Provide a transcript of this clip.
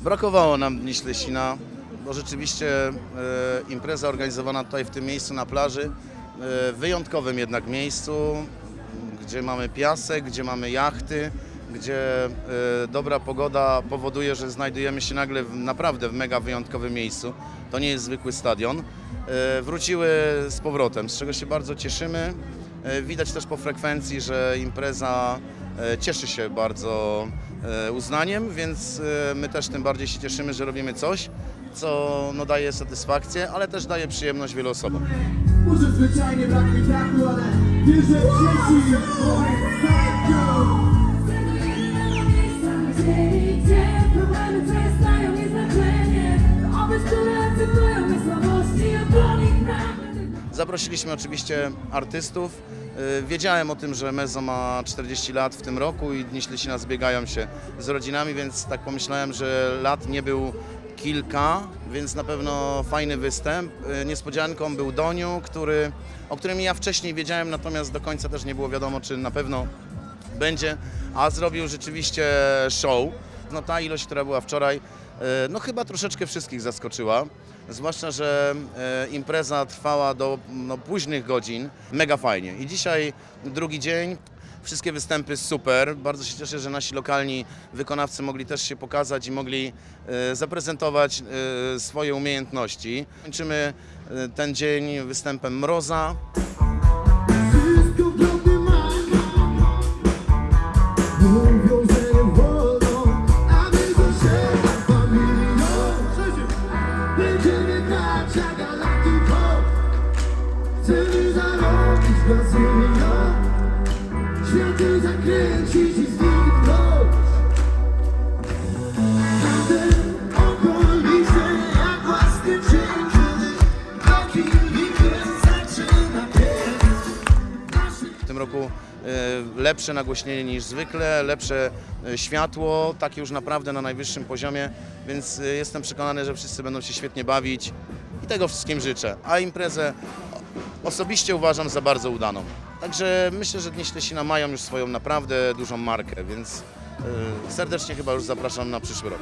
Brakowało nam Dni Ślesina, bo rzeczywiście e, impreza organizowana tutaj w tym miejscu na plaży, e, wyjątkowym jednak miejscu, gdzie mamy piasek, gdzie mamy jachty, gdzie e, dobra pogoda powoduje, że znajdujemy się nagle w, naprawdę w mega wyjątkowym miejscu. To nie jest zwykły stadion. E, wróciły z powrotem, z czego się bardzo cieszymy. E, Widać też po frekwencji, że impreza e, cieszy się bardzo uznaniem, więc e, my też tym bardziej się cieszymy, że robimy coś, co no, daje satysfakcję, ale też daje przyjemność wielu osobom. Może zwyczajnie brak mi ale wierzę w Obroni prawdy Zaprosiliśmy oczywiście artystów. E, Wiedziałem o tym, że Mezo ma 40 lat w tym roku i Dni Ślesina zbiegają się z rodzinami, więc tak pomyślałem, że lat nie był kilka, więc na pewno fajny występ. E, Niespodzianką był Doniu, który, o którym ja wcześniej wiedziałem, natomiast do końca też nie było wiadomo, czy na pewno będzie, a zrobił rzeczywiście show. No ta ilość, która była wczoraj, no chyba troszeczkę wszystkich zaskoczyła. Zwłaszcza, że e, impreza trwała do no, późnych godzin. Mega fajnie. I dzisiaj drugi dzień. Wszystkie występy super. Bardzo się cieszę, że nasi lokalni wykonawcy mogli też się pokazać i mogli e, zaprezentować e, swoje umiejętności. Kończymy e, ten dzień występem Mroza. Będziemy grać jak Galactico Chcemy zarobić Brazylią Światem zakręcić roku e, lepsze nagłośnienie niż zwykle, lepsze e, światło, takie już naprawdę na najwyższym poziomie, więc e, jestem przekonany, że wszyscy będą się świetnie bawić i tego wszystkim życzę. A imprezę osobiście uważam za bardzo udaną. Także myślę, że Dni Ślesina mają już swoją naprawdę dużą markę, więc serdecznie chyba już zapraszam na przyszły rok.